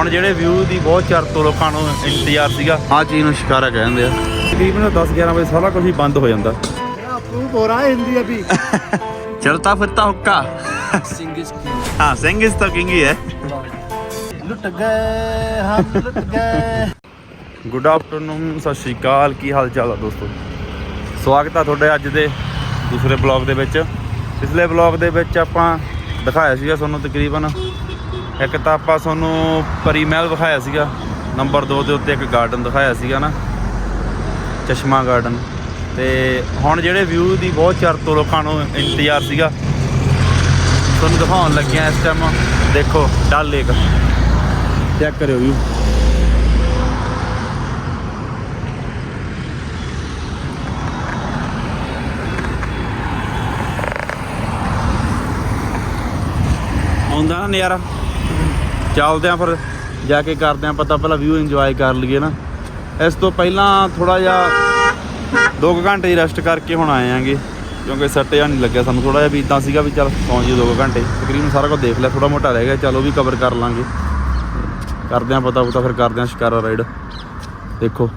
ਹੁਣ ਜਿਹੜੇ ਵਿਊ ਦੀ ਬਹੁਤ ਚਿਰ ਤੋਂ ਲੋਕਾਂ ਨੂੰ ਇੰਤਜ਼ਾਰ ਸੀਗਾ ਆ ਚੀਜ਼ ਨੂੰ ਸ਼ਿਕਾਰਾ ਕਹਿੰਦੇ ਆ। ਤਕਰੀਬਨ 10 11 ਵਜੇ ਸਾਰਾ ਕੁਝ ਬੰਦ ਹੋ ਜਾਂਦਾ। ਚਲਤਾ ਫਿਰਤਾ ਹੁੱਕਾ। ਸਿੰਘ ਤਾਂ ਕਿੰਗ ਹੈ ਲੁੱਟ ਗਏ ਹਮ ਗੁੱਡ ਆਫਟਰਨੂਨ ਸਤਿ ਸ਼੍ਰੀ ਅਕਾਲ ਕੀ ਹਾਲ ਚਾਲ ਆ ਦੋਸਤੋ? ਸਵਾਗਤ ਆ ਤੁਹਾਡੇ ਅੱਜ ਦੇ ਦੂਸਰੇ ਬਲੌਗ ਦੇ ਵਿੱਚ। ਪਿਛਲੇ ਬਲੌਗ ਦੇ ਵਿੱਚ ਆਪਾਂ ਦਿਖਾਇਆ ਸੀਗਾ ਤੁਹਾਨੂੰ ਤਕਰੀਬਨ ਇੱਕ ਤਾਂ ਆਪਾਂ ਤੁਹਾਨੂੰ ਪਰੀ ਮਹਿਲ ਦਿਖਾਇਆ ਸੀਗਾ, ਨੰਬਰ 2 ਦੇ ਉੱਤੇ ਇੱਕ ਗਾਰਡਨ ਦਿਖਾਇਆ ਸੀਗਾ ਨਾ, ਚਸ਼ਮਾ ਗਾਰਡਨ ਤੇ ਹੁਣ ਜਿਹੜੇ ਵਿਊ ਦੀ ਬਹੁਤ ਚਿਰ ਤੋਂ ਲੋਕਾਂ ਨੂੰ ਇੰਤਜ਼ਾਰ ਸੀਗਾ, ਤੁਹਾਨੂੰ ਦਿਖਾਉਣ ਲੱਗਿਆ ਇਸ ਟਾਈਮ ਦੇਖੋ, ਡਲ ਲੇਕ ਚੈੱਕ ਕਰਿਓ ਵਿਊ ਆਉਂਦਾ ਨਾ ਨਜ਼ਾਰਾ। ਚੱਲਦੇ ਆਂ ਫਿਰ, ਜਾ ਕੇ ਕਰਦੇ ਆਂ ਪਤਾ ਪਹਿਲਾਂ ਵਿਊ ਇੰਜੋਏ ਕਰ ਲਈਏ ਨਾ। ਇਸ ਤੋਂ ਪਹਿਲਾਂ ਥੋੜਾ ਜਿਹਾ 2 ਘੰਟੇ ਦੀ ਰੈਸਟ ਕਰਕੇ ਹੁਣ ਆਏ ਆਂਗੇ, ਕਿਉਂਕਿ ਸੱਟ ਜਾਂ ਨਹੀਂ ਲੱਗਿਆ ਸਾਨੂੰ ਥੋੜਾ ਜਿਹਾ ਵੀ ਇਦਾਂ ਸੀਗਾ ਵੀ ਚੱਲ ਸੌਂ ਜੀ 2 ਘੰਟੇ। ਤਕਰੀਬਨ ਸਾਰਾ ਕੁਝ ਦੇਖ ਲਿਆ ਥੋੜਾ ਮੋਟਾ ਰਹਿ ਗਿਆ, ਚਲੋ ਵੀ ਕਵਰ ਕਰ ਲਾਂਗੇ। ਕਰਦੇ ਆਂ ਪਤਾ ਪਤਾ ਫਿਰ ਕਰਦੇ ਆਂ ਸ਼ਿਕਾਰਾ ਰਾਈਡ ਦੇਖੋ।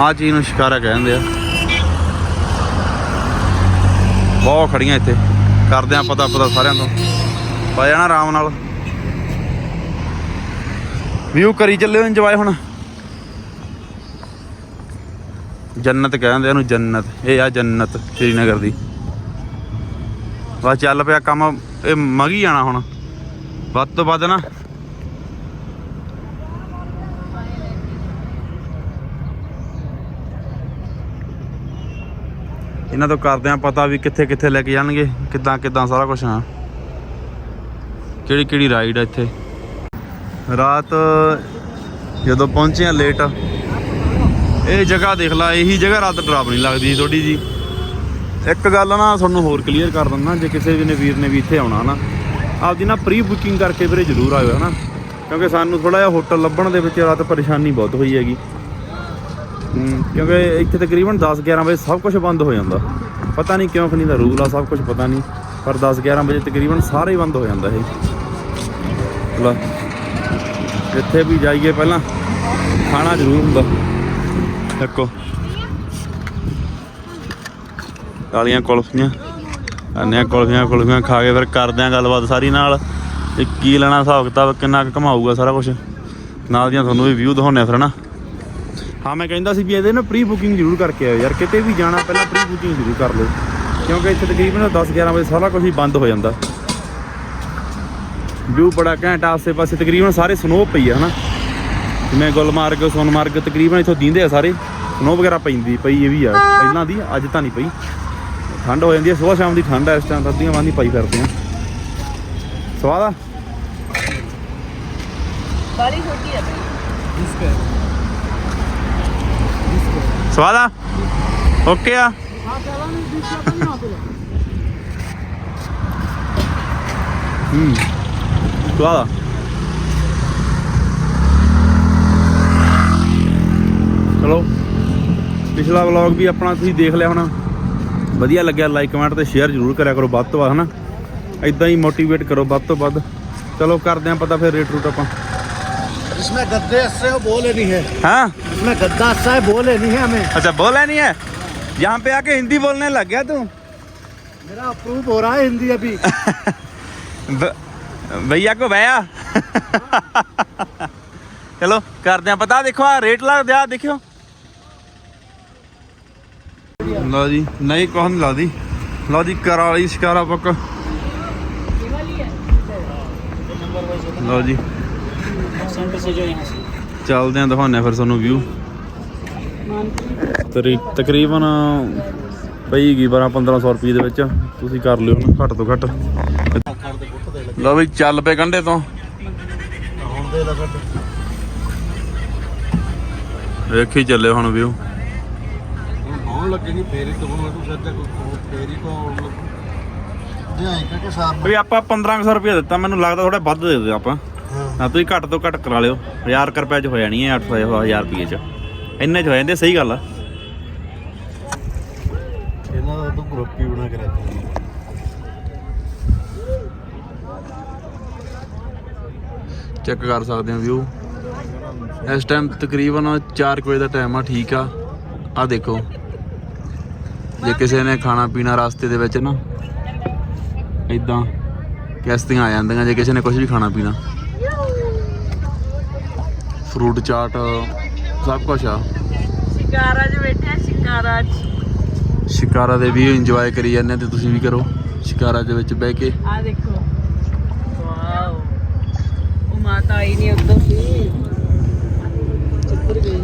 ਆ ਚੀਜ਼ ਨੂੰ ਸ਼ਿਕਾਰਾ ਕਹਿੰਦੇ ਆ। ਬਹੁਤ ਖੜੀਆਂ ਇੱਥੇ। ਕਰਦੇ ਆ ਪਤਾ ਪਤਾ ਸਾਰਿਆਂ ਤੋਂ ਪਾ ਜਾਣਾ ਆਰਾਮ ਨਾਲ। ਵਿਊ ਕਰੀ ਚੱਲਿਓ ਇੰਜੋਏ ਹੁਣ। ਜੰਨਤ ਕਹਿੰਦੇ ਆ ਇਹਨੂੰ ਜੰਨਤ। ਇਹ ਆ ਜੰਨਤ ਸ਼੍ਰੀਨਗਰ ਦੀ। ਬਸ ਚੱਲ ਪਿਆ ਕੰਮ। ਇਹ ਮਗੀ ਜਾਣਾ ਹੁਣ। ਵੱਧ ਤੋਂ ਵੱਧ ਨਾ ਇਹਨਾਂ ਤੋਂ ਕਰਦੇ ਆ ਪਤਾ ਵੀ ਕਿੱਥੇ ਕਿੱਥੇ ਲੈ ਕੇ ਜਾਣਗੇ, ਕਿੱਦਾਂ ਕਿੱਦਾਂ ਸਾਰਾ ਕੁਝ ਹਾਂ। ਕਿਹੜੀ ਕਿਹੜੀ ਰਾਈਡ ਆ ਇੱਥੇ? ਰਾਤ ਜਦੋਂ ਪਹੁੰਚੇ ਆ ਲੇਟ ਇਹ ਜਗ੍ਹਾ ਦੇਖ ਲਾ, ਇਹੀ ਜਗ੍ਹਾ ਰਾਤ ਡਰਾਪ ਨਹੀਂ ਲੱਗਦੀ ਥੋੜੀ ਜੀ ਇੱਕ ਗੱਲ ਨਾ ਤੁਹਾਨੂੰ ਹੋਰ ਕਲੀਅਰ ਕਰ ਦਿੰਦਾ, ਜੇ ਕਿਸੇ ਵੀ ਨੇ ਵੀਰ ਨੇ ਵੀ ਇੱਥੇ ਆਉਣਾ ਨਾ, ਆਪਦੀ ਨਾ ਪ੍ਰੀ ਬੁਕਿੰਗ ਕਰਕੇ ਵੀਰੇ ਜ਼ਰੂਰ ਆਇਓ, ਹਨਾ। ਕਿਉਂਕਿ ਸਾਨੂੰ ਥੋੜਾ ਜਿਹਾ ਹੋਟਲ ਲੱਭਣ ਦੇ ਵਿੱਚ ਰਾਤ ਪਰੇਸ਼ਾਨੀ ਬਹੁਤ ਹੋਈ ਹੈਗੀ। ਕਿਉਂਕਿ ਇੱਥੇ ਤਕਰੀਬਨ 10 11 ਵਜੇ ਸਭ ਕੁਝ ਬੰਦ ਹੋ ਜਾਂਦਾ। ਪਤਾ ਨਹੀਂ ਕਿਉਂ ਖਨੀ ਦਾ ਰੂਲ ਆ, ਸਭ ਕੁਝ ਪਤਾ ਨਹੀਂ। ਪਰ 10 11 ਵਜੇ ਤਕਰੀਬਨ ਸਾਰੇ ਹੀ ਬੰਦ ਹੋ ਜਾਂਦਾ ਇਹ। ਲੈ ਜਿੱਥੇ ਵੀ ਜਾਈਏ ਪਹਿਲਾਂ। ਖਾਣਾ ਜ਼ਰੂਰ ਹੁੰਦਾ। ਦੇਖੋ। ਕਾਲੀਆਂ ਕੁਲਫੀਆਂ। ਅੰਨਿਆਂ ਕੁਲਫੀਆਂ ਕੁਲਫੀਆਂ ਖਾ ਕੇ ਫਿਰ ਕਰਦੇ ਆਂ ਗੱਲਬਾਤ ਸਾਰੀ ਨਾਲ। ਤੇ ਕੀ ਲੈਣਾ ਹਿਸਾਬ ਕਿਤਾਬ, ਕਿੰਨਾ ਕੁ ਘਮਾਊਗਾ ਸਾਰਾ ਕੁਝ ਨਾਲ ਦੀਆਂ ਤੁਹਾਨੂੰ ਵੀ ਵਿਊ ਦਿਖਾਉਂਦੇ ਆ ਫਿਰ ਨਾ ਹਾਂ ਮੈਂ ਕਹਿੰਦਾ ਸੀ ਵੀ ਇਹਦੇ ਨਾਲ ਪ੍ਰੀ ਬੁਕਿੰਗ ਜ਼ਰੂਰ ਕਰਕੇ ਆਇਓ ਯਾਰ ਕਿਤੇ ਵੀ ਜਾਣਾ ਪਹਿਲਾਂ ਪ੍ਰੀ ਬੁਕਿੰਗ ਜ਼ਰੂਰ ਕਰ ਲਓ। ਕਿਉਂਕਿ ਇੱਥੇ ਤਕਰੀਬਨ 10 11 ਵਜੇ ਸਾਰਾ ਕੁਝ ਹੀ ਬੰਦ ਹੋ ਜਾਂਦਾ। ਵਿਊ ਬੜਾ ਘੈਂਟ ਆਸੇ ਪਾਸੇ ਤਕਰੀਬਨ ਸਾਰੇ ਸਨੋ ਪਈ ਆ ਹਨਾ? ਜਿਵੇਂ ਗੁਲਮਾਰਗ ਸੋਨਮਾਰਗ ਤਕਰੀਬਨ ਇੱਥੋਂ ਦੀਂਦੇ ਆ ਸਾਰੇ। ਸਨੋ ਵਗੈਰਾ ਪੈਂਦੀ ਪਈ ਇਹ ਵੀ ਆ ਪਹਿਲਾਂ ਦੀ ਅੱਜ ਤਾਂ ਨਹੀਂ ਪਈ। ਠੰਡ ਹੋ ਜਾਂਦੀ ਹੈ ਸਵੇਰ ਸ਼ਾਮ ਦੀ ਠੰਡ ਹੈ ਇਸ ਟਾਈਮ ਅੱਧੀਆਂ ਵਾਂਦੀ ਪਾਈ ਫਿਰਦੇ ਆ। ਸਵਾਦ ਆ? ਬਾਰੀ ਛੋਟੀ ਆ ਬਈ। ਇਸ ਕਰ ਸਵਾਦ ਆ? ਓਕੇ ਆ? ਹੂੰ, ਸਵਾਦ ਆ। ਚਲੋ, ਪਿਛਲਾ ਵਲੌਗ ਵੀ ਆਪਣਾ ਤੁਸੀਂ ਦੇਖ ਲਿਆ ਹੋਣਾ। ਵਧੀਆ ਲੱਗਿਆ ਲਾਈਕ ਕਮੈਂਟ ਤੇ ਸ਼ੇਅਰ ਜ਼ਰੂਰ ਕਰਿਆ ਕਰੋ ਵੱਧ ਤੋਂ ਵੱਧ, ਹਨਾ? ਇਦਾਂ ਹੀ ਮੋਟੀਵੇਟ ਕਰੋ ਵੱਧ ਤੋਂ ਵੱਧ। ਚਲੋ, ਕਰਦੇ ਆਂ ਪਤਾ ਫਿਰ ਰੇਟ ਰੂਟ ਆਪਾਂ। इसमें गद्दे अच्छे हो बोले नहीं है। हाँ? इसमें गद्दा अच्छा है बोले नहीं है हमें। अच्छा बोला नहीं है? यहाँ पे आके हिंदी बोलने लग गया तू? मेरा अप्रूव हो रहा है हिंदी अभी। भैया को भैया। चलो कर हैं। पता देखो रेट ला दिया देखियो। लो जी नहीं कौन ला दी? लो जी कराली शिकारा पक्का। लो जी। ਜੀ ਚੱਲਦੇ ਆ ਦਿਖਾਉਂਦੇ ਆ ਫਿਰ ਤੁਹਾਨੂੰ ਵਿਊ ਤਕਰੀਬਨ ਪਈ ਗਈ 12 1500 ਰੁਪਏ ਦੇ ਵਿੱਚ। ਤੁਸੀਂ ਕਰ ਲਿਓ ਨਾ ਘੱਟ ਤੋਂ ਘੱਟ। ਲਓ ਵੀ ਚੱਲ ਪਏ ਕੰਢੇ ਤੋਂ। ਹੁਣ ਦੇ ਲਗਾ ਵੇਖੀ ਚੱਲੇ ਹੁਣ ਵਿਊ ਹੁਣ ਲੱਗੇਗੀ ਫੇਰ ਹੀ ਤੋਂ ਮੈਨੂੰ ਸੱਚਾ ਕੋਈ ਫੇਰ ਤੋਂ ਜੇ ਆਏ ਕਿ ਸਾਰ ਵੀ ਆਪਾਂ 1500 ਰੁਪਏ ਦਿੱਤਾ ਮੈਨੂੰ ਲੱਗਦਾ ਥੋੜਾ ਵੱਧ ਦੇ ਦਿਓ ਆਪਾਂ। ਹਾਂ ਤੁਸੀਂ ਘੱਟ ਤੋਂ ਘੱਟ ਕਰਾ ਲਿਓ। 1000 ਰੁਪਏ ਚ ਹੋ ਜਾਣੀ ਹੈ 800 1000 ਰੁਪਏ ਚ। ਇੰਨੇ ਚ ਹੋ ਜਾਂਦੇ ਸਹੀ ਗੱਲ ਆ। ਚੈੱਕ ਕਰ ਸਕਦੇ ਹੋ ਵਿਊ ਇਸ ਟਾਈਮ ਤਕਰੀਬਨ 4 ਵਜੇ ਦਾ ਟਾਈਮ ਆ ਠੀਕ ਆ। ਆ ਦੇਖੋ। ਜੇ ਕਿਸੇ ਨੇ ਖਾਣਾ ਪੀਣਾ ਰਸਤੇ ਦੇ ਵਿੱਚ ਨਾ ਇਦਾਂ ਕਿਸ਼ਤੀਆਂ ਆ ਜਾਂਦੀਆਂ ਜੇ ਕਿਸੇ ਨੇ ਕੁਝ ਵੀ ਖਾਣਾ ਪੀਣਾ। ਫਰੂਟ ਚਾਟ ਸਭ ਕੁਝ ਆ। ਸ਼ਿਕਾਰਾ 'ਚ ਬੈਠੇ ਆ ਸ਼ਿਕਾਰਾ 'ਚ। ਸ਼ਿਕਾਰਾ ਦੇ ਵੀ ਇੰਜੋਏ ਕਰੀ ਜਾਂਦੇ ਤੇ ਤੁਸੀਂ ਵੀ ਕਰੋ। ਸ਼ਿਕਾਰਾ ਦੇ ਵਿੱਚ ਬਹਿ ਕੇ। ਆ ਦੇਖੋ। ਵਾਓ। ਉਹ ਮਾਤਾ ਆਈ ਨਹੀਂ ਉਦੋਂ ਸੀ ਕਿੱਧਰ ਗਈ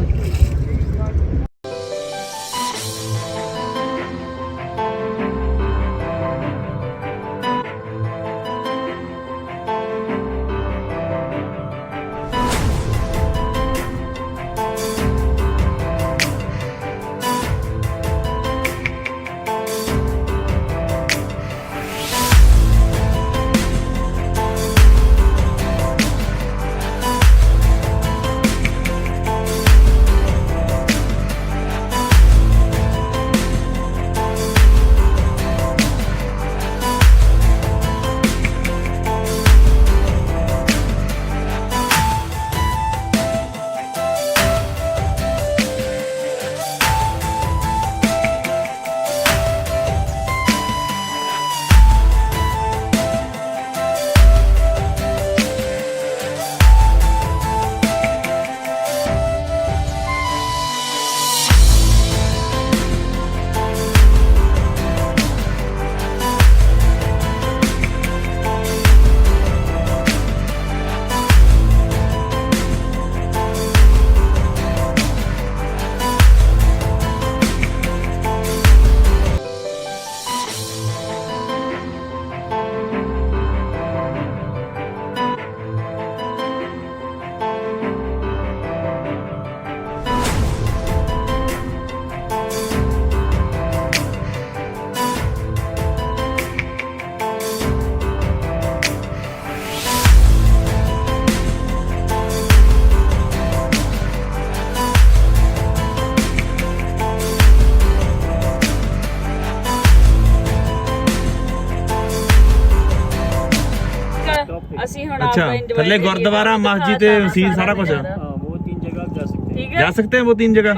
ਅੱਛਾ, ਆਪਦਾ enjoy ਥੱਲੇ ਕਰੀਏ। ਗੁਰਦੁਆਰਾ, ਬਸ ਮਸਜਿਦ, ਸਾਰਾ ਮਸੀਤ, ਸਾਰਾ ਕੁਛ। ਜ਼ਿਆਦਾ। हाँ वो तीन जगह आप जा सकते ਠੀਕ ਜਾ ਹੈ ਸਕਤੇ ਹੈ ਉਹ ਤਿੰਨ ਜਗ੍ਹਾ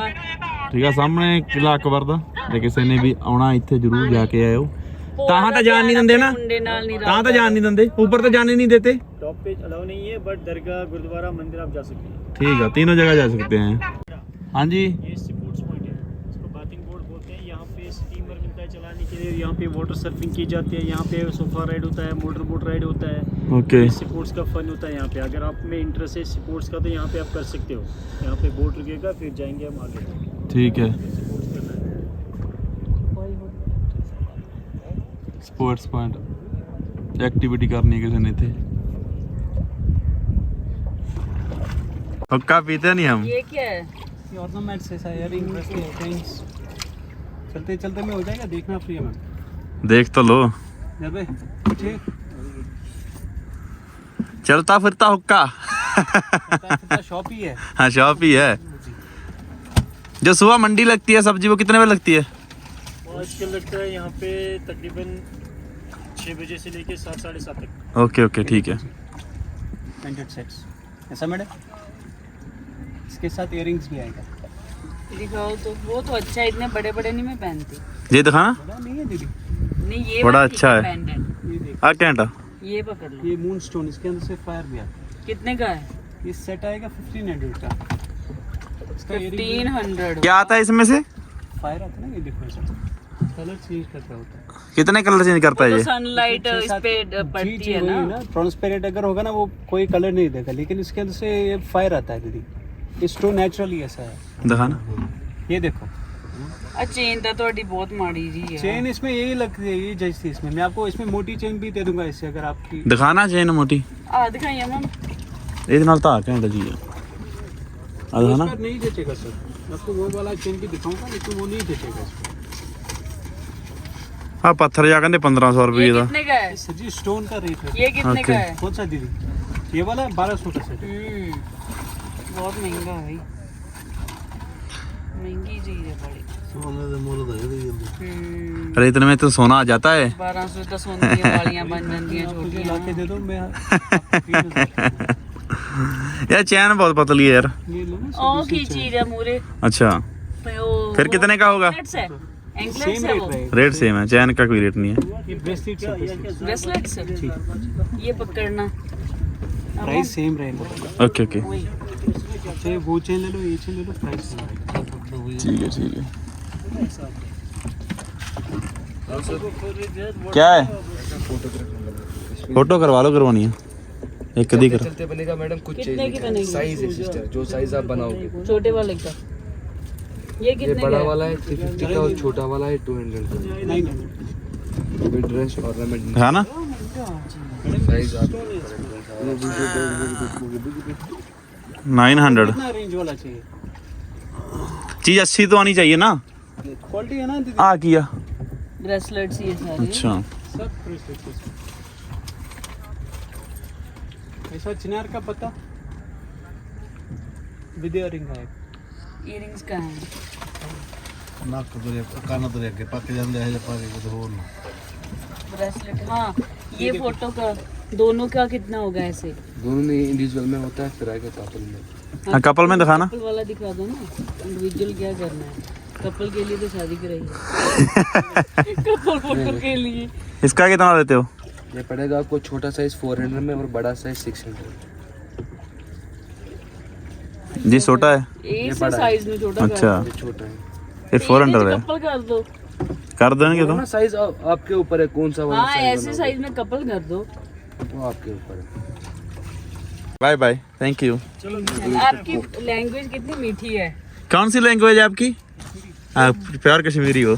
ਠੀਕ ਆ ਸਾਹਮਣੇ ਕਿਲਾ ਅਕਬਰ ਦਾ ਜੇ ਕਿਸੇ ਨੇ ਵੀ ਆਉਣਾ ਇੱਥੇ ਜ਼ਰੂਰ ਜਾ ਕੇ ਆਇਓ ਤਾਂ ਤਾਂ ਜਾਣ ਨਹੀਂ ਦਿੰਦੇ ਨਾ ਮੁੰਡੇ ਨਾਲ ਨਹੀਂ ਤਾਂ ਤਾਂ ਜਾਣ ਨਹੀਂ ਦਿੰਦੇ ਉੱਪਰ ਤਾਂ ਜਾਣੇ ਨਹੀਂ ਦੇਤੇ टॉप पे अलाउ नहीं है बट दरगाह गुरुद्वारा मंदिर आप जा सकते हैं ठीक है तीनों जगह जा सकते हैं हाँ जी ये स्पोर्ट्स पॉइंट है इसको बाथिंग बोर्ड बोलते हैं यहाँ पे स्टीमर मिलता है चलाने के लिए यहाँ पे वाटर सर्फिंग की जाती है यहाँ पे सोफा राइड होता है मोटर बोट राइड होता है ओके स्पोर्ट्स का फन होता है यहाँ पे। अगर आप में इंटरेस्ट है स्पोर्ट्स का तो यहाँ पे आप कर सकते हो। यहाँ पे बोट रुकेगा फिर जाएँगे हम आगे। ठीक है। स्पोर्ट्स पॉइंट एक्टिविटी करने के लिए थे। हक्का पीते नहीं हम? ये क्या है? यार इंटरेस्टिंग चलते चलते में हो जाएगा देखना फ्री है मैम देख तो लो। चलता फिरता हुक्का। शॉप ही है। हाँ शॉप ही है। जो सुबह मंडी लगती है सब्ज़ी वो कितने बजे लगती है? आजकल लगता है यहाँ पे तकरीबन छः बजे से लेके सात साढ़े सात तक। ओके ओके ठीक है। सेट्स ऐसा मैडम? इसके साथ इयरिंग्स भी आएगा। दिखाओ तो वो तो अच्छा है इतने बड़े बड़े नहीं मैं पहनती। ये दिखाना। नहीं है दीदी। नहीं ये बड़ा अच्छा है। pendant। ये देख। आ क्या ये पकड़ लो ये मून स्टोन इसके अंदर से फायर भी आता है। कितने का है? ये सेट आएगा फिफ्टीन हंड्रेड का। फिफ्टीन हंड्रेड क्या आता है इसमें से? फायर आता है ना ये देखो ऐसा। कलर चेंज करता होता है। कितने कलर चेंज करता है तो ये? सनलाइट इस पे पड़ती है ना। ट्रांसपेरेंट अगर होगा ना वो कोई कलर नहीं देगा। लेकिन इसके अंदर से ये फायर आता है दीदी। ये स्टोन नेचुरली ऐसा है। दिखाना। ये देखो। आ चेन तो ਤੁਹਾਡੀ ਬਹੁਤ ਮਾੜੀ ਜੀ ਹੈ चेन इसमें यही लगती है ये जैसी इसमें मैं आपको इसमें मोटी चेन भी दे दूंगा इससे अगर आपकी ਦਿਖਾਣਾ ਚੇਨ ਮੋਟੀ ਆ ਦਿਖਾਈਏ ਮਮ ਇਹਦੇ ਨਾਲ ਤਾਂ ਘੰਟਾ ਜੀ ਆ ਆ ਦਿਖਾਣਾ उसका नहीं जचेगा सर मैं आपको वो वाला चेन भी दिखाऊंगा लेकिन वो नहीं जचेगा इसको ਆ ਪੱਥਰ ਜਾ ਕਹਿੰਦੇ 1500 ये ਰੁਪਏ ਦਾ कितने का है सर जी स्टोन का रेट है ये कितने का Okay. है कौन सा दीदी ये वाला बारह सौ का सेट है हम्म बहुत महंगा है भाई महंगी चीज है बड़ी अरे इतने में तो सोना आ जाता है यार चैन बहुत पतली है यार अच्छा फिर कितने का होगा रेट सेम है चैन का कोई रेट नहीं है ये पकड़ना प्राइस सेम ओके ओके चाहे वो चेन ले लो ये चेन ले लो प्राइस ठीक है ठीक है क्या है? फ़ोटो करवा लो करवानी है। एक कदी कर। चलते बनेगा मैडम कुछ कितने चेंज की नहीं बनेगी? साइज़ है सिस्टर जो साइज़ आप बनाओगे। छोटे वाले का। ये कितने ये बड़ा वाला है थ्री फिफ्टी का और छोटा वाला है टू हंड्रेड का। Nine hundred with dress ornament है ना? साइज़ आप नाइन हंड्रेड कितना रेंज वाला चाहिए? चीज़ अच्छी तो आनी चाहिए ना? क्वालिटी है ना दीदी? आ किया ब्रेसलेट्स ये सारे। अच्छा। सब ब्रेसलेट्स ऐसा चिनार का पता विद इयरिंग है। इयररिंग्स का है। नाक तो दरिया कान तो दरिया के पाके जाने है पाके के तो ब्रेसलेट हाँ ये फ़ोटो का दोनों का कितना होगा ऐसे? दोनों में इंडिविजुअल में होता है फिर आएगा कपल में। हाँ, हाँ कपल में दिखाना। कपल वाला दिखा दो ना। इंडिविजुअल क्या करना है? कपल के लिए तो शादी कराई कपल फ़ोटो के लिए। इसका कितना देते हो? ये पड़ेगा आपको छोटा साइज़ फोर हंड्रेड में और बड़ा साइज़ सिक्स हंड्रेड जी छोटा है? ए से साइज़ में छोटा अच्छा। ये छोटा है। ये फोर हंड्रेड है। कपल कर दो। कर देंगे तो? साइज़ आपके ऊपर है? कौन सा वाला हाँ size ऐसे साइज़ में कपल कर दो। वो आपके ऊपर है। बाय बाय थैंक यू आपकी लैंग्वेज कितनी मीठी है। कौन सी लैंग्वेज है आपकी? आप प्योर कश्मीरी हो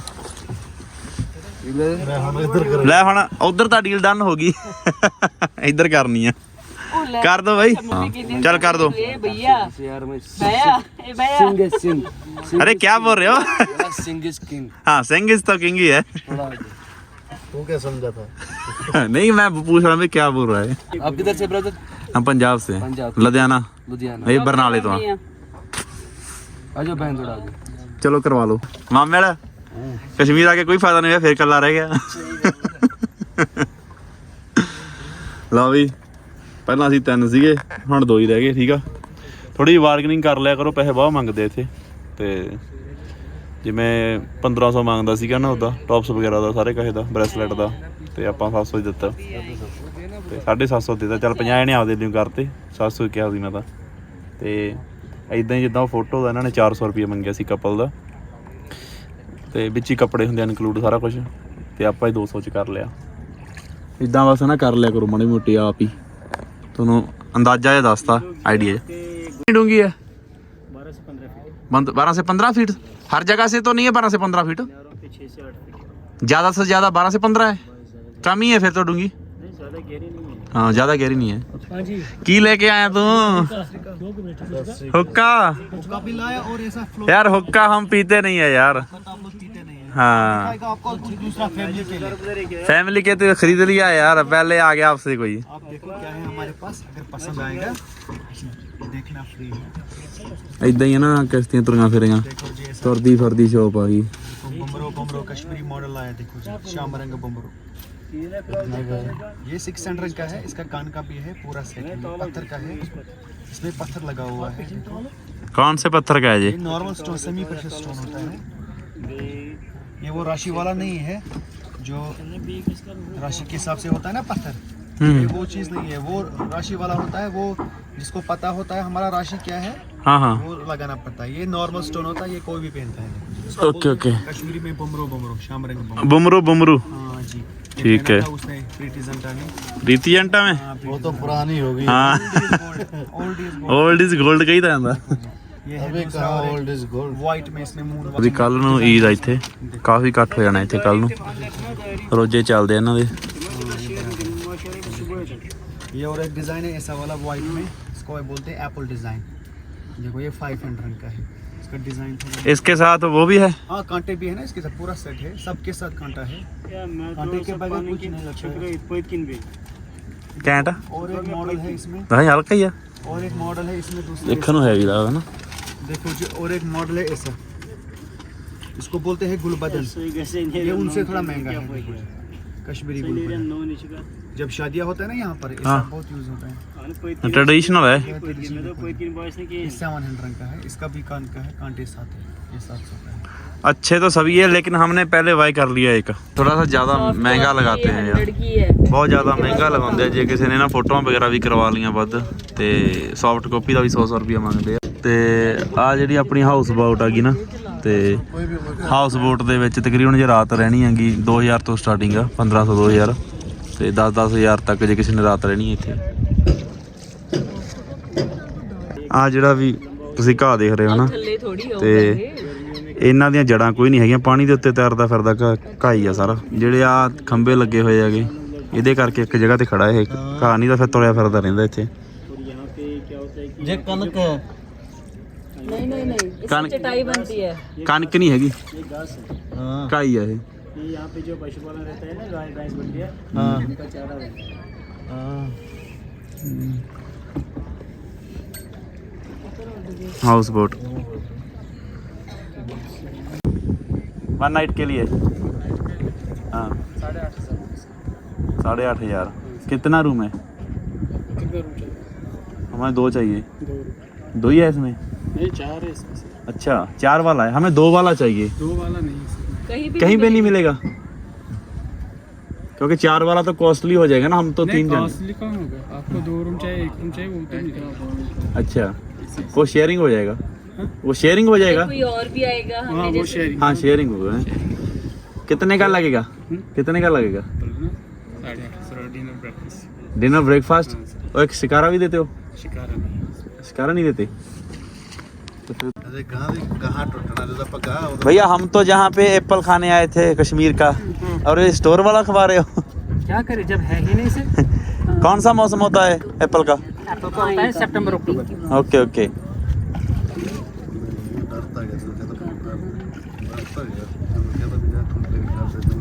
ਲੈ ਹੁਣ ਉਧਰ ਤਾਂ ਡੀਲ ਡਨ ਹੋ ਗਈ ਇੱਧਰ ਕਰਨੀ ਆ ओ ले ਕਰ ਦੋ ਬਾਈ मम्मी कितनी ਚੱਲ ਕਰ ਦੋ ए भैया जैसे यार मैं भैया ए भैया सिंग है सिंग अरे क्या बोल रहे हो मेरा सिंग इज किंग हाँ सिंह इज तो किंग ही है थोड़ा ਤੂੰ ਕੀ ਸਮਝਾ ਤਾ नहीं मैं पूछ रहा हूँ क्या बोल रहा है आप किधर से ब्रदर हम पंजाब से पंजाब लुधियाना लुधियाना ये बरनाले तो हाँ। भैया। आ जाओ बहन थोड़ा आगे ਚਲੋ ਕਰਵਾ ਲਓ। ਮਾਮੇ ਕਸ਼ਮੀਰ ਆ ਕੇ ਕੋਈ ਫਾਇਦਾ ਨਹੀਂ ਫੇਰ ਕੱਲਾ ਰਹਿ ਗਿਆ। ਲਓ ਵੀ, ਪਹਿਲਾਂ ਅਸੀਂ ਤਿੰਨ ਸੀਗੇ, ਹੁਣ ਦੋ ਹੀ ਰਹਿ ਗਏ, ਠੀਕ ਆ। ਥੋੜੀ ਜਿਹੀ ਕਰ ਲਿਆ ਕਰੋ, ਪੈਸੇ ਬਹੁਤ ਮੰਗਦੇ ਇੱਥੇ। ਤੇ ਜਿਵੇਂ 1500 ਮੰਗਦਾ ਸੀਗਾ ਨਾ ਉਹਦਾ ਟੌਪਸ ਵਗੈਰਾ ਦਾ, ਸਾਰੇ ਕਹੇ ਦਾ ਬ੍ਰੈਸਲੇਟ ਦਾ, ਤੇ ਆਪਾਂ 700 ਹੀ ਦਿੱਤਾ। ਤੇ 750 ਦਿੱਤਾ। ਚੱਲ 50 ਨੇ ਆਪਦੇ ਲਈ ਕਰਤੇ 700 ਕਿਹਾ ਸੀ ਮੈਂ ਤਾਂ। ਤੇ ਐਦਾਂ ਹੀ ਜਿੱਦਾਂ ਫੋਟੋ ਦਾ ਇਹਨਾਂ ਨੇ 400 ਰੁਪਏ ਮੰਗਿਆ ਸੀ ਕਪਲ ਦਾ ਤੇ ਵਿੱਚ ਹੀ ਕੱਪੜੇ ਹੁੰਦੇ ਇਨਕਲੂਡ ਸਾਰਾ ਕੁਝ ਤੇ ਆਪਾਂ ਹੀ 200 ਚ ਕਰ ਲਿਆ ਇਦਾਂ ਬਸ ਨਾ ਕਰ ਲਿਆ ਕਰੋ ਮਾੜੀ ਮੋਟੀ ਆਪ ਹੀ ਤੁਹਾਨੂੰ ਅੰਦਾਜ਼ਾ ਜਿਹਾ ਦੱਸਤਾ ਆਈਡੀਆ ਕਿੰਨੀ ਡੂੰਗੀ ਹੈ बारह से पंद्रह फीट बंद- 12 से 15 फीट हर जगह से तो नहीं है 12 से 15 फीट किनारों पे छः से आठ फीट ज्यादा से ज्यादा 12 से 15 है कम ही है फिर तो डूंगी नहीं ज़्यादा गहरी नहीं है हाँ ज्यादा गहरी नहीं है हाँ जी की लेके आया तू दो मिनट हुक्का उसका भी लाया और ऐसा फ्लो यार हुक्का हम पीते नहीं है यार आप लोग पीते नहीं है हाँ आपको कुछ दूसरा फैमिली के लिए फैमिली के तो खरीद लिया यार पहले आ गया आपसे कोई आप देखो क्या है हमारे पास अगर पसंद आएगा देखना फ्री है ਇਦਾਂ ਹੀ ਆ ਨਾ ਕਿਸ਼ਤੀਆਂ ਤੁਰੀਆਂ ਫਿਰੀਆਂ देखो जी ऐसा ਤੁਰਦੀ ਫਿਰਦੀ ਸ਼ੋਪ ਆ ਗਈ बम्बरो बम्बरो कश्मीरी मॉडल आया देखो जी श्याम रंग बम्बरो ये सिक्स हंड्रेड का है इसका कान का भी है पूरा सेट है पत्थर का है। इसमें पत्थर लगा हुआ है कौन से पत्थर का है जी? Normal stone semi pressure stone होता है। ये वो राशि वाला नहीं है जो राशि के हिसाब से होता है ना पत्थर। ये हम्म वो चीज़ नहीं है वो राशि वाला होता है वो जिसको पता होता है हमारा राशि क्या है हाँ हाँ। वो लगाना पड़ता है। ये नॉर्मल स्टोन होता है ये कोई भी पहनता है। Okay okay. कश्मीरी में बमरो बमरो श्याम रंग बमरो बुमरू। ठीक है उसने प्रीति जनता ने प्रीति जनता में वो तो पुरानी हो गई हाँ ओल्ड इज 골ਡ ਕਹੀ ਤਾਂ ਆਂਦਾ ਅਬੇ ਕਾ 올ਡ ਇਜ਼ 골ਡ ਵਾਈਟ ਮੈਂ ਇਸਨੇ ਮੂਨ ਵਾਲੀ ਕੱਲ ਨੂੰ ਈਦ ਆ ਇੱਥੇ ਕਾਫੀ ਇਕੱਠ ਹੋ ਜਾਣਾ ਇੱਥੇ ਕੱਲ ਨੂੰ ਰੋਜੇ ਚੱਲਦੇ ਇਹਨਾਂ ਦੇ ये और एक डिज़ाइन है ऐसा वाला वाइट में इसको बोलते हैं एप्पल डिज़ाइन देखो ये फाइव हंड्रेड का है इसका डिज़ाइन इसके साथ वो भी है? हाँ कांटे भी है ना इसके साथ पूरा सेट है सबके साथ कांटा है। कांटे के बगैर कुछ नहीं लगता कैंटा? और एक मॉडल है इसमें। हाँ, भाई हल्का ही है। और एक मॉडल है इसमें दूसरा देखो हैवी लगा ना। देखो जो और एक मॉडल है ऐसा। इसको बोलते हैं गुलबदन। ये उनसे थोड़ा महँगा है? कश्मीरी गुल Siberian है। no नीचे का जब शादियां होता है ना यहाँ पर इसका हाँ। बहुत यूज होता है आणि पैतीन ट्रेडिशनल है पैतीन में तो पैतीन बॉयज ने की इससे वन हंड्रेड का है इसका भी कान का है कांटे साथ है ये सात सौ का है अच्छे तो सभी है लेकिन हमने पहले बाय कर लिया एक थोड़ा सा ज़्यादा महंगा लगाते हैं यार लड़की है ਬਹੁਤ ਜ਼ਿਆਦਾ ਮਹਿੰਗਾ ਲਗਾਉਂਦੇ ਆ ਜੇ ਕਿਸੇ ਨੇ ਨਾ ਫੋਟੋਆਂ ਵਗੈਰਾ ਵੀ ਕਰਵਾ ਲੀਆਂ ਵੱਧ ਤੇ ਸੌਫਟ ਕਾਪੀ ਦਾ ਵੀ 100 100 ਰੁਪਏ ਮੰਗਦੇ ਆ ਤੇ ਆ ਜਿਹੜੀ ਆਪਣੀ ਹਾਊਸ ਬੋਟ ਹੈਗੀ ਨਾ ਤੇ ਹਾਊਸ ਬੋਟ ਦੇ ਵਿੱਚ ਤਕਰੀਬਨ ਜੇ ਰਾਤ ਰਹਿਣੀ ਹੈਗੀ 2000 ਤੋਂ ਸਟਾਰਟਿੰਗ ਆ 1500 2000 ਤੇ 10 10000 ਤੱਕ ਜੇ ਕਿਸੇ ਨੇ ਰਾਤ ਰਹਿਣੀ ਇੱਥੇ। ਆ ਜਿਹੜਾ ਵੀ ਤੁਸੀਂ ਘਾਹ ਦੇਖ ਰਹੇ ਹੋ ਨਾ ਤੇ ਇਹਨਾਂ ਦੀਆਂ ਜੜਾਂ ਕੋਈ ਨਹੀਂ ਹੈਗੀਆਂ ਪਾਣੀ ਦੇ ਉੱਤੇ ਤੈਰਦਾ ਫਿਰਦਾ ਘਾਹ ਹੀ ਆ ਸਾਰਾ। ਜਿਹੜੇ ਆ ਖੰਬੇ ਲੱਗੇ ਹੋਏ ਹੈਗੇ ਇਹਦੇ ਕਰਕੇ ਇੱਕ ਜਗ੍ਹਾ ਤੇ ਖੜਾ ਇਹ ਘਾਹ ਨਹੀਂ ਤਾਂ ਫਿਰ ਤੁਰਿਆ ਫਿਰਦਾ ਰਹਿੰਦਾ ਇੱਥੇ। ਜੇ ਕਣਕ ਨਹੀਂ ਨਹੀਂ ਨਹੀਂ। कण चटाई बनती है। नहीं हैगी। हाँ। है। ये? पे जो रहता है ना गाय भैंस बनती है हाँ। चारा हाँ। House boat. वन नाइट के लिए। हाँ। साढ़े आठ हज़ार। कितना रूम है? हमें दो चाहिए। दो ही है इसमें? नहीं चार है इसमें अच्छा चार वाला है। हमें दो वाला चाहिए। दो वाला नहीं कहीं भी कहीं पे नहीं मिलेगा? क्योंकि चार वाला तो कॉस्टली हो जाएगा ना हम तो तीन जन। कॉस्टली कहाँ होगा? आपको दो रूम चाहिए एक रूम चाहिए वो तो मिलेगा अच्छा वो शेयरिंग हो जाएगा। वो शेयरिंग हो जाएगा? कोई और भी आएगा हाँ हमें वो जैसे शेयरिंग हाँ शेयरिंग होगा हैं? कितने का लगेगा? कितने का लगेगा? डिनर ब्रेकफास्ट डिनर ब्रेकफास्ट और एक शिकारा भी देते हो? शिकारा नहीं। शिकारा नहीं देते? अरे कहाँ कहाँ टूटना जैसा पका भैया हम तो जहाँ पे एप्पल खाने आए थे कश्मीर का और ये स्टोर वाला खवा रहे हो क्या करे जब है ही नहीं से कौन सा मौसम होता है एप्पल का एप्पल का होता है सितंबर अक्टूबर ओके ओके डरता है तो कहता डरता है कहता भी जा तुम तेरे ख्याल से तुम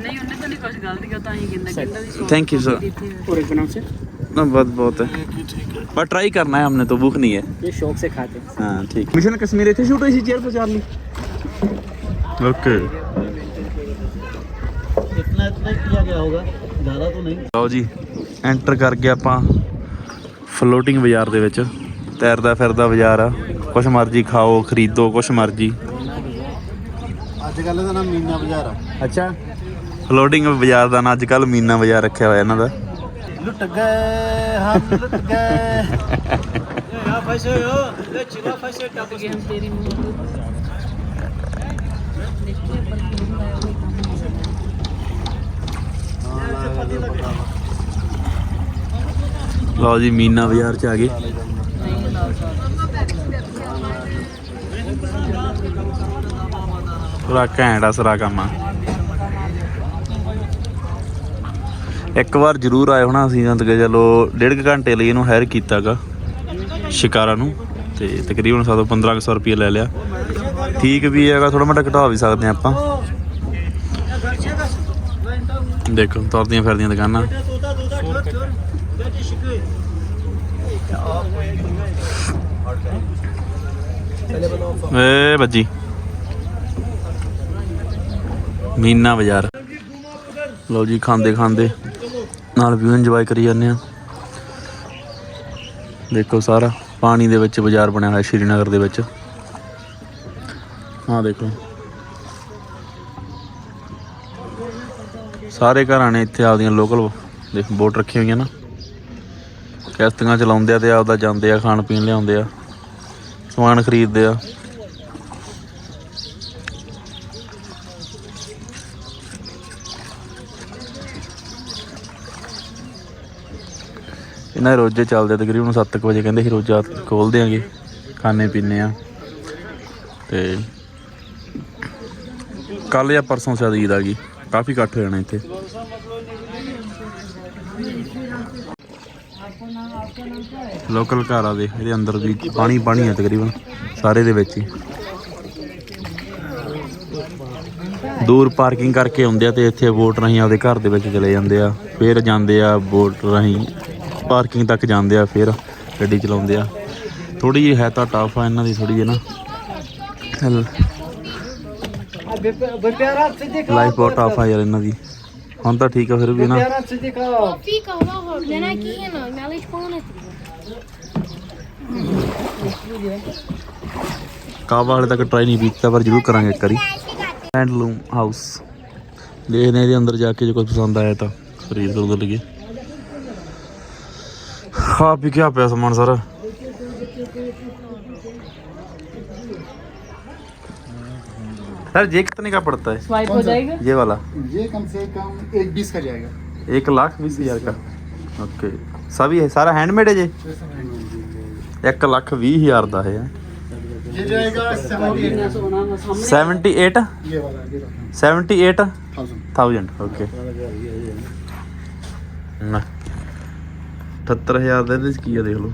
ਨਹੀਂ ਉਹਨੇ ਤਾਂ ਨਹੀਂ ਕੁਝ ਗਲਤ ਕੀਤਾ ਹੀ ਕਹਿੰਦਾ ਕਹਿੰਦਾ ਵੀ ਸੌ थैंक यू सर और एक बनाम से ना बहुत बहुत है पर ट्राई करना है हमने तो भूख नहीं है ये शौक से खाते हैं हाँ ठीक मिशन कश्मीर ਇੱਥੇ ਸ਼ੂਟ ਹੋਈ ਸੀ ਚੇਅਰ ਪਚਾਰ ਲਈ ਓਕੇ इतना इतना किया गया होगा ज़्यादा तो नहीं ਲਓ ਜੀ ਐਂਟਰ ਕਰ ਗਏ ਆਪਾਂ ਫਲੋਟਿੰਗ ਬਾਜ਼ਾਰ ਦੇ ਵਿੱਚ ਤੈਰਦਾ ਫਿਰਦਾ ਬਾਜ਼ਾਰ ਆ ਕੁਛ ਮਰਜ਼ੀ ਖਾਓ ਖਰੀਦੋ ਕੁਛ ਮਰਜ਼ੀ ਅੱਜ ਕੱਲ੍ਹ ਦਾ ਨਾਮ ਮੀਨਾ ਬਾਜ਼ਾਰ ਆ ਅੱਛਾ ਫਲੋਟਿੰਗ ਬਾਜ਼ਾਰ ਦਾ ਨਾਂ ਅੱਜ ਕੱਲ ਮੀਨਾ ਬਾਜ਼ਾਰ ਰੱਖਿਆ ਹੋਇਆ ਇਹਨਾਂ ਦਾ ਲੁੱਟ ਗਏ ਹਮ ਲੁੱਟ ਗਏ। ਯਾ ਫਸੇ ਹੋ ਲੈ ਚਿਲਾ ਫਸੇ ਟੱਪ ਗਏ ਹਮ ਤੇਰੀ ਲਓ ਜੀ ਮੀਨਾ ਬਾਜ਼ਾਰ ਚ ਆ ਗਏ। ਪੂਰਾ ਆ ਸਰਾ ਕੰਮ ਆ। ਇੱਕ ਵਾਰ ਜ਼ਰੂਰ ਆਏ ਹੋਣਾ ਅਸੀਂ ਤਾਂ ਕਿ ਚਲੋ ਡੇਢ ਕੁ ਘੰਟੇ ਲਈ ਇਹਨੂੰ ਹਾਇਰ ਕੀਤਾਗਾ ਸ਼ਿਕਾਰਾ ਨੂੰ, ਤੇ ਤਕਰੀਬਨ ਸਾਤੋਂ 1500 ਰੁਪਏ ਲੈ ਲਿਆ। ਠੀਕ ਵੀ ਹੈਗਾ ਥੋੜਾ ਮੋਟਾ ਘਟਾ ਵੀ ਸਕਦੇ ਹਾਂ ਆਪਾਂ। ਦੇਖੋ, ਤੁਰਦੀਆਂ ਫਿਰਦੀਆਂ ਦੁਕਾਨਾਂ। ਏ ਬੱਜੀ। ਮੀਨਾ ਬਾਜ਼ਾਰ। ਲਓ ਜੀ ਖਾਂਦੇ ਖਾਂਦੇ ਨਾਲ ਵੀ ਇੰਜੋਏ ਕਰੀ ਜਾਂਦੇ ਆ ਦੇਖੋ ਸਾਰਾ, ਪਾਣੀ ਦੇ ਵਿੱਚ ਬਾਜ਼ਾਰ ਬਣਿਆ ਹੋਇਆ ਸ਼੍ਰੀਨਗਰ ਦੇ ਵਿੱਚ। ਆਹ ਦੇਖੋ। ਸਾਰੇ ਘਰਾਂ ਨੇ ਇੱਥੇ ਆਪਦੀਆਂ ਲੋਕਲ ਦੇਖ ਬੋਟ ਰੱਖੀ ਹੋਈਆਂ ਨਾ। ਕਿਸ਼ਤੀਆਂ ਚਲਾਉਂਦੇ ਆ ਤੇ ਆਪਦਾ ਜਾਂਦੇ ਆ ਖਾਣ ਪੀਣ ਲਿਆਉਂਦੇ ਆ। ਸਮਾਨ ਖਰੀਦਦੇ ਆ। ਇਹਨਾਂ ਦੇ ਰੋਜ਼ੇ ਚੱਲਦੇ ਆ ਤਕਰੀਬਨ 7 ਵਜੇ ਕਹਿੰਦੇ ਸੀ ਰੋਜ਼ਾ ਖੋਲ ਦਿਆਂਗੇ, ਖਾਣੇ ਪੀਣੇ ਆ ਤੇ ਕੱਲ ਜਾਂ ਪਰਸੋਂ ਸ਼ਾਇਦ ਈਦ ਆ ਗਈ, ਕਾਫੀ ਇਕੱਠ ਹੋ ਜਾਣਾ ਇੱਥੇ। ਲੋਕਲ ਘਰ ਆ ਦੇ, ਇਹਦੇ ਅੰਦਰ ਵੀ ਪਾਣੀ ਪਾਣੀ ਆ ਤਕਰੀਬਨ, ਸਾਰੇ ਦੇ ਵਿੱਚ ਹੀ। ਦੂਰ ਪਾਰਕਿੰਗ ਕਰਕੇ ਆਉਂਦੇ ਆ ਤੇ ਇੱਥੇ ਬੋਟ ਰਾਹੀਂ ਆਪਦੇ ਘਰ ਦੇ ਵਿੱਚ ਚਲੇ ਜਾਂਦੇ ਆ, ਫਿਰ ਜਾਂਦੇ ਆ ਬੋਟ ਰਾਹੀਂ। ਪਾਰਕਿੰਗ ਤੱਕ ਜਾਂਦੇ ਆ, ਫਿਰ ਗੱਡੀ ਚਲਾਉਂਦੇ ਆ। ਥੋੜੀ ਜਿਹੀ ਹੈ ਤਾਂ ਟਫ ਆ, ਇਹਨਾਂ ਦੀ ਥੋੜੀ ਜਿਹੀ ਨਾ। ਲਾਈਫ ਬਹੁਤ ਟਫ ਆ ਯਾਰ ਇਹਨਾਂ ਦੀ। ਹੁਣ ਤਾਂ ਠੀਕ ਆ, ਫਿਰ ਵੀ ਨਾ। ਕਾਫੀ ਕਹਵਾ ਤੱਕ ਟਰਾਈ ਨਹੀਂ ਕੀਤਾ, ਪਰ ਜ਼ਰੂਰ ਕਰਾਂਗੇ ਇੱਕ ਵਾਰੀ। ਹੈਂਡਲੂਮ ਹਾਊਸ ਦੇਖਦੇ ਇਹਦੇ ਅੰਦਰ ਜਾ ਕੇ ਜੇ ਕੋਈ ਪਸੰਦ ਆਇਆ ਤਾਂ ਫਰੀਦ ਕਰੂਗੇ ਲਈਏ ਖਾ ਪੀ ਕੇ ਆ ਪਿਆ ਸਮਾਨ ਸਾਰਾ सर ये कितने का पड़ता है स्वाइप हो जाएगा ये वाला ये कम से कम एक बीस का जाएगा एक लाख बीस हजार का ओके सभी है सारा हैंडमेड है जी एक ਲੱਖ 20 ਹਜ਼ਾਰ ਦਾ ਹੈ ये जाएगा सेवेंटी इतना सोना ना सामने 78 ये वाला ये 78 थाउजेंड 1000 ਓਕੇ ਨਾ 78000 ਦਾ ਇਹਦੇ ਕੀ ਆ ਦੇਖ ਲਓ।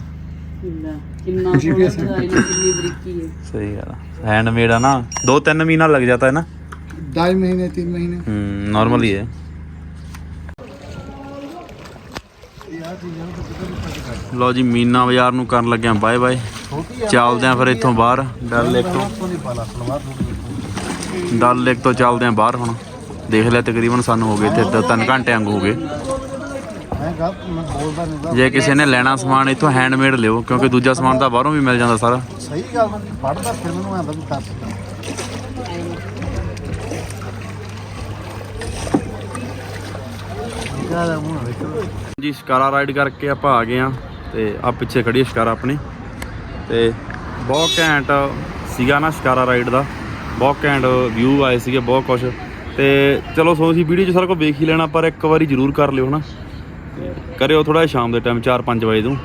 ਕਿੰਨਾ ਕਿੰਨਾ ਨਾ 2-3 ਮਹੀਨਾ ਲੱਗ ਜਾਂਦਾ ਹੈ ਨਾ। 2 ਮਹੀਨੇ 3 ਮਹੀਨੇ। ਹੂੰ ਨਾਰਮਲ ਹੀ ਹੈ। ਲੋ ਜੀ ਮੀਨਾ ਬਾਜ਼ਾਰ ਨੂੰ ਕਰਨ ਲੱਗਿਆ ਬਾਏ ਬਾਏ। ਚੱਲਦੇ ਆ ਫਿਰ ਇੱਥੋਂ ਬਾਹਰ ਡਲ ਲੇਕ ਤੋਂ। ਡਲ ਲੇਕ ਤੋਂ ਚੱਲਦੇ ਆ ਬਾਹਰ ਹੁਣ। ਦੇਖ ਲਿਆ ਤਕਰੀਬਨ ਸਾਨੂੰ ਹੋ ਗਏ ਇੱਥੇ 3 ਘੰਟੇ ਅੰਗ ਹੋ ਗਏ। ਜੇ ਕਿਸੇ ਨੇ ਲੈਣਾ ਸਮਾਨ ਇੱਥੋਂ ਹੈਂਡਮੇਡ ਲਿਓ ਕਿਉਂਕਿ ਦੂਜਾ ਸਮਾਨ ਤਾਂ ਬਾਹਰੋਂ ਵੀ ਮਿਲ ਜਾਂਦਾ ਸਾਰਾ। ਸਹੀ ਗੱਲ ਮੈਂ ਪੜਦਾ ਫਿਰ ਮੈਨੂੰ ਆਂਦਾ ਵੀ ਦੱਸ ਜ਼ਿਆਦਾ ਜੀ ਸ਼ਿਕਾਰਾ ਰਾਈਡ ਕਰਕੇ ਆਪਾਂ ਆ ਗਏ ਆ ਤੇ ਆ ਪਿੱਛੇ ਖੜੀ ਸ਼ਿਕਾਰਾ ਆਪਣੀ। ਤੇ ਬਹੁਤ ਘੈਂਟ ਸੀਗਾ ਨਾ ਸ਼ਿਕਾਰਾ ਰਾਈਡ ਦਾ। ਬਹੁਤ ਘੈਂਟ ਵਿਊ ਆਏ ਸੀਗੇ ਬਹੁਤ ਕੁਝ ਤੇ ਚਲੋ ਸੋ ਅਸੀਂ ਵੀਡੀਓ 'ਚ ਸਾਰਾ ਕੁਝ ਵੇਖ ਹੀ ਲੈਣਾ ਪਰ ਇੱਕ ਵਾਰੀ ਜ਼ਰੂਰ ਕਰ ਲਿਓ ਹਨਾ। ਕਰਿਓ ਥੋੜਾ ਸ਼ਾਮ ਦੇ ਟਾਈਮ 4-5 ਵਜੇ ਤੋਂ,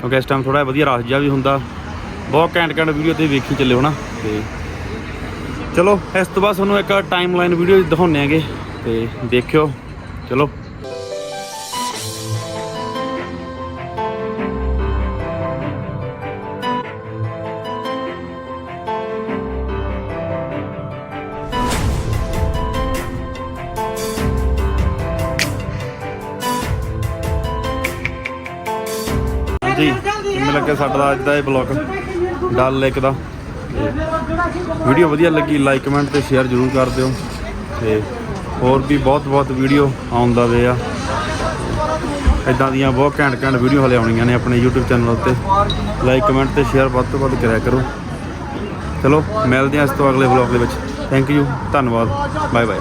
ਕਿਉਂਕਿ ਇਸ ਟਾਈਮ ਥੋੜਾ ਵਧੀਆ ਰਸ਼ ਜਿਹਾ ਵੀ ਹੁੰਦਾ। ਬਹੁਤ ਘੈਂਟ ਘੈਂਟ ਵੀਡੀਓ ਤੇ ਵੇਖੀ ਚੱਲਿਓ ਨਾ, ਤੇ ਚਲੋ, ਇਸ ਤੋਂ ਬਾਅਦ ਤੁਹਾਨੂੰ ਇੱਕ ਟਾਈਮ ਲਾਈਨ ਵੀਡੀਓ ਦਿਖਾਉਂਦੇ ਆਂਗੇ, ਤੇ ਦੇਖਿਓ, ਚਲੋ। ਕਿਵੇਂ ਲੱਗਿਆ ਸਾਡਾ ਅੱਜ ਦਾ ਇਹ ਬਲੌਗ ਡਲ ਲੇਕ ਦਾ। ਵੀਡੀਓ ਵਧੀਆ ਲੱਗੀ ਲਾਈਕ ਕਮੈਂਟ ਤੇ ਸ਼ੇਅਰ ਜ਼ਰੂਰ ਕਰ ਦਿਓ। ਤੇ ਹੋਰ ਵੀ ਬਹੁਤ ਬਹੁਤ ਵੀਡੀਓ ਆਉਂਦਾ ਵੇ ਆ। ਇਦਾਂ ਦੀਆਂ ਬਹੁਤ ਘੈਂਟ ਘੈਂਟ ਵੀਡੀਓ ਹਲੇ ਆਉਣੀਆਂ ਨੇ ਆਪਣੇ YouTube ਚੈਨਲ ਉੱਤੇ। ਲਾਈਕ ਕਮੈਂਟ ਤੇ ਸ਼ੇਅਰ ਵੱਧ ਤੋਂ ਵੱਧ ਕਰਿਆ ਕਰੋ। ਚਲੋ, ਮਿਲਦੇ ਹਾਂ ਇਸ ਤੋਂ ਅਗਲੇ ਵਲੌਗ ਦੇ ਵਿੱਚ। ਥੈਂਕ ਯੂ ਧੰਨਵਾਦ। Bye bye